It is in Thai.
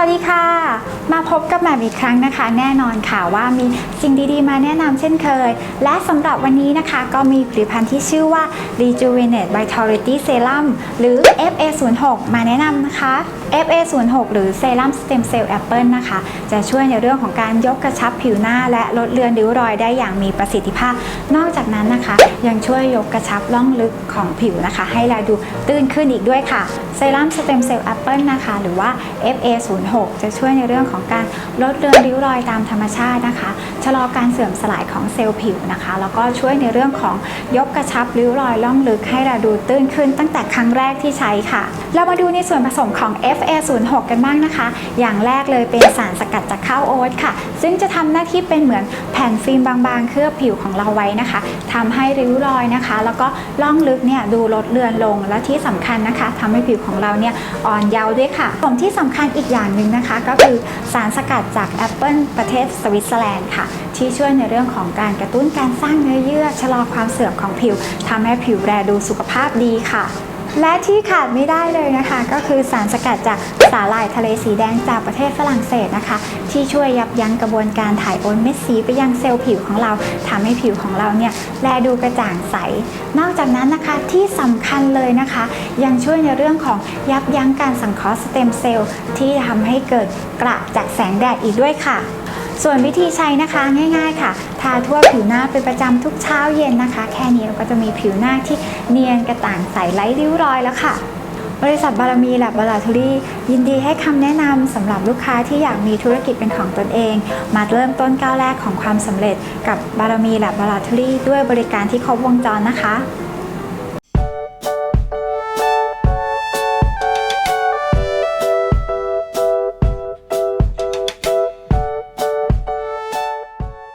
วัสดีค่ะ มาพบกันใหม่อีกครั้งนะคะ แน่นอนค่ะว่ามีสิ่งดีๆ มาแนะนำเช่นเคย และสำหรับวันนี้นะคะก็มีผลิตภัณฑ์ที่ชื่อว่า Rejuvenate Vitality Serum หรือ FA06 มาแนะนำนะคะ FA06 หรือ Serum Stem Cell Apple นะคะ จะช่วยในเรื่องของการยกกระชับผิวหน้า และลดเลือนริ้วรอยได้อย่างมีประสิทธิภาพ นอกจากนั้นนะคะ ยังช่วยยกกระชับร่องลึกของผิวนะคะ ให้เราดูตื้นขึ้นอีกด้วยค่ะ Serum Stem Cell Apple นะคะ หรือว่า FA06 จะช่วยในเรื่องของการลดเลือนริ้วรอยตามธรรมชาตินะคะ ชะลอการเสื่อมสลายของเซลล์ผิวนะคะ แล้วก็ช่วยในเรื่องของยกกระชับริ้วรอยล่องลึกให้เราดูตื้นขึ้นตั้งแต่ครั้งแรกที่ใช้ค่ะ เรามาดูในส่วนผสมของ FA06 กันบ้างนะคะ อย่างแรกเลยเป็นสารสกัดจากข้าวโอ๊ตค่ะ ซึ่งจะทำหน้าที่เป็นเหมือนแผ่นฟิล์มบางๆ เคลือบผิวของเราไว้นะคะทำให้ริ้วรอยนะคะ แล้วก็ล่องลึกเนี่ยดูลดเลือนลง และที่สำคัญนะคะทำให้ผิวของเราเนี่ยอ่อนเยาว์ด้วยค่ะผมที่สำคัญอีกอย่างหนึ่งนะคะ ก็คือสารสกัดจากแอปเปิลประเทศสวิตเซอร์แลนด์ค่ะที่ช่วยในเรื่องของการกระตุ้นการสร้างเนื้อเยื่อชะลอความเสื่อมของผิวทำให้ผิวแลดูสุขภาพดีค่ะและที่ขาดไม่ได้เลยนะคะ ก็คือสารสกัดจากสาหร่ายทะเลสีแดงจากประเทศฝรั่งเศสนะคะ ที่ช่วยยับยั้งกระบวนการถ่ายโอนเม็ดสีไปยังเซลล์ผิวของเราทำให้ผิวของเราเนี่ยแลดูกระจ่างใส นอกจากนั้นนะคะที่สำคัญเลยนะคะ ยังช่วยในเรื่องของยับยั้งการสังเคราะห์สเต็มเซลล์ที่ทำให้เกิดกระจากแสงแดดอีกด้วยค่ะ ส่วนวิธีใช้นะคะง่าย ๆ ค่ะ ทาทั่วผิวหน้าเป็นประจำทุกเช้าเย็นนะคะ แค่นี้เราก็จะมีผิวหน้าที่เนียนกระต่างใสไร้ริ้วรอยแล้วค่ะ บริษัทบารมีแลบบาราทูรียินดีให้คำแนะนำสำหรับลูกค้าที่อยากมีธุรกิจเป็นของตนเอง มาเริ่มต้นก้าวแรกของความสำเร็จกับบารมีแลบบาราทูรีด้วยบริการที่ครบวงจรนะคะ